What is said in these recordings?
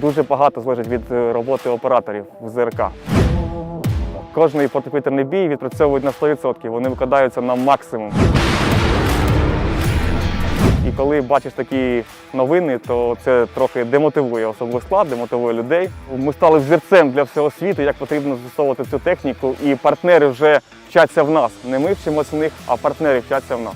Дуже багато залежить від е, роботи операторів в ЗРК. Кожний протиповітряний бій відпрацьовують на 100%, вони викладаються на максимум. І коли бачиш такі новини, то це трохи демотивує особовий склад, демотивує людей. Ми стали взірцем для всього світу, як потрібно застосовувати цю техніку, і партнери вже вчаться в нас. Не ми вчимося в них, а партнери вчаться в нас.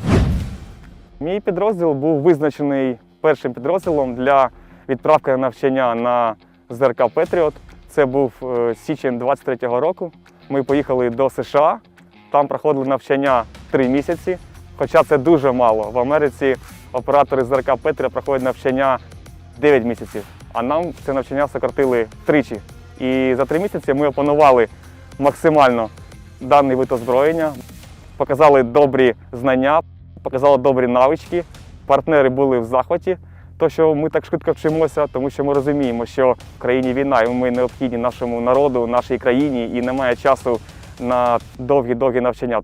Мій підрозділ був визначений першим підрозділом для відправки на навчання на ЗРК Петріот. Це був е, січень 23-го року. Ми поїхали до США. Там проходили навчання три місяці. Хоча це дуже мало. В Америці оператори ЗРК Петріот проходять навчання 9 місяців, а нам це навчання сократили втричі. І за три місяці ми опанували максимально даний вид озброєння, показали добрі знання, показали добрі навички. Партнери були в захваті, то що ми так швидко вчимося, тому що ми розуміємо, що в країні війна, і ми необхідні нашому народу, нашій країні, і немає часу на довгі-довгі навчання.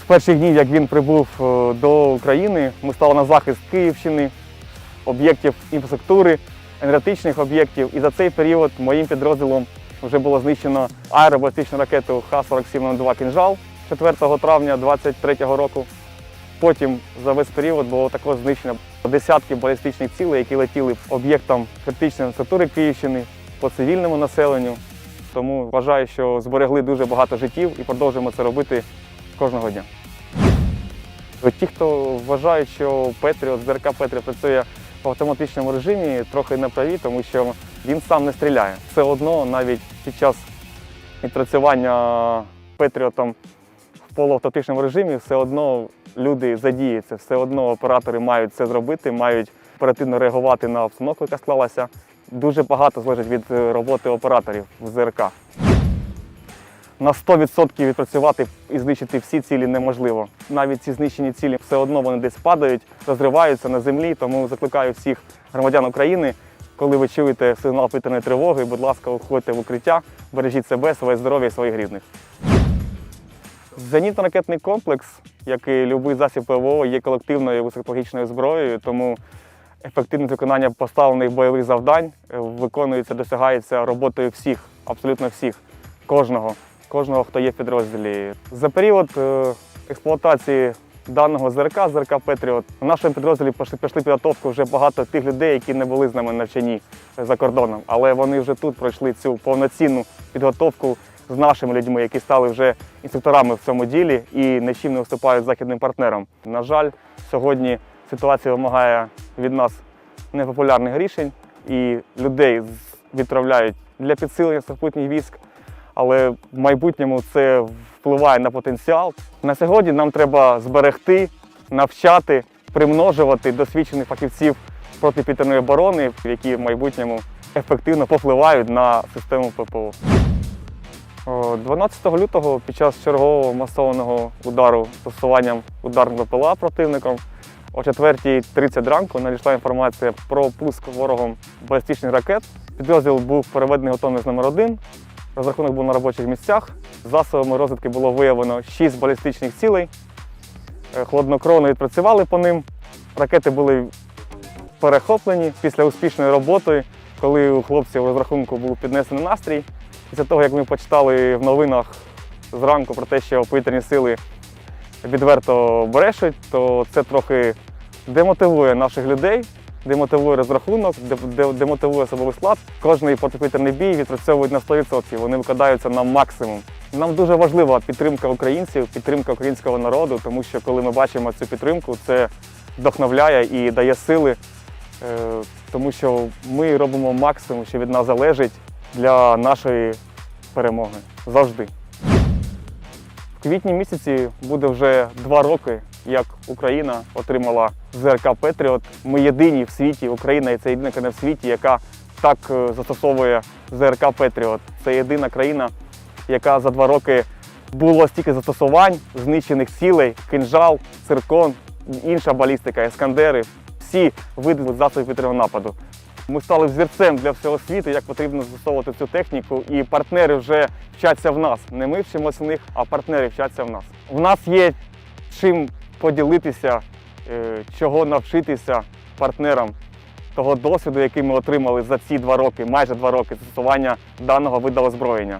З перших днів, як він прибув е, до України, ми стали на захист Київщини, об'єктів інфраструктури, енергетичних об'єктів. І за цей період моїм підрозділом вже було знищено аеробалістичну ракету Х-4702 «Кінжал» 4 травня 2023 року. Потім за весь період було також знищено десятки балістичних цілей, які летіли об'єктам критичної інфраструктури Київщини, по цивільному населенню. Тому вважаю, що зберегли дуже багато життів і продовжуємо це робити кожного дня. Ті, хто вважають, що Петріот, ЗРК Петріот працює в автоматичному режимі, трохи неправі, тому що він сам не стріляє. Все одно навіть під час відпрацювання Петріотом в полуавтоматичному режимі все одно люди задіються, все одно оператори мають це зробити, мають оперативно реагувати на обстановку, яка склалася. Дуже багато залежить від е, роботи операторів в ЗРК. На 100% відпрацювати і знищити всі цілі неможливо. Навіть ці знищені цілі все одно вони десь падають, розриваються на землі. Тому закликаю всіх громадян України, коли ви чуєте сигнал повітряної тривоги, будь ласка, уходьте в укриття, бережіть себе, своє здоров'я і своїх рідних. Зенітно-ракетний комплекс, як і будь-який засіб ПВО, є колективною високотехнологічною зброєю, тому ефективне виконання поставлених бойових завдань е, виконується, досягається роботою всіх, абсолютно всіх, кожного, кожного, хто є в підрозділі. За період е, експлуатації даного ЗРК, ЗРК Петріот, в нашому підрозділі пішли, пішли підготовку вже багато тих людей, які не були з нами навчені за кордоном, але вони вже тут пройшли цю повноцінну підготовку з нашими людьми, які стали вже інструкторами в цьому ділі і нічим не виступають західним партнерам. На жаль, сьогодні ситуація вимагає від нас непопулярних рішень і людей відправляють для підсилення сухопутніх військ. Але в майбутньому це впливає на потенціал. На сьогодні нам треба зберегти, навчати, примножувати досвідчених фахівців протиповітряної оборони, які в майбутньому ефективно попливають на систему ППО. О, 12 лютого під час чергового масованого удару застосуванням ударних БПЛА противником о 4.30 ранку надійшла інформація про пуск ворогом балістичних ракет. Підрозділ був переведений готовність номер 1 Розрахунок був на робочих місцях. Засобами розвідки було виявлено 6 балістичних цілей. Е, Хладнокровно відпрацювали по ним. Ракети були перехоплені після успішної роботи, коли у хлопців розрахунку був піднесений настрій. Після того, як ми почитали в новинах зранку про те, що повітряні сили відверто брешуть, то це трохи демотивує наших людей, демотивує розрахунок, де- де- демотивує особовий склад. Кожний протиповітряний бій відпрацьовують на 100%, вони викладаються на максимум. Нам дуже важлива підтримка українців, підтримка українського народу, тому що коли ми бачимо цю підтримку, це вдохновляє і дає сили, е, тому що ми робимо максимум, що від нас залежить для нашої перемоги завжди. В квітні місяці буде вже два роки, як Україна отримала ЗРК Петріот. Ми єдині в світі, Україна і це єдина країна в світі, яка так е, застосовує ЗРК Петріот. Це єдина країна, яка за два роки було стільки застосувань, знищених цілей, кинжал, циркон, інша балістика, ескандери, всі види засобів повітряного нападу. Ми стали взірцем для всього світу, як потрібно застосовувати цю техніку, і партнери вже вчаться в нас. Не ми вчимося в них, а партнери вчаться в нас. У нас є чим поділитися, е, чого навчитися партнерам. того досвіду, який ми отримали за ці два роки, майже два роки застосування даного виду озброєння.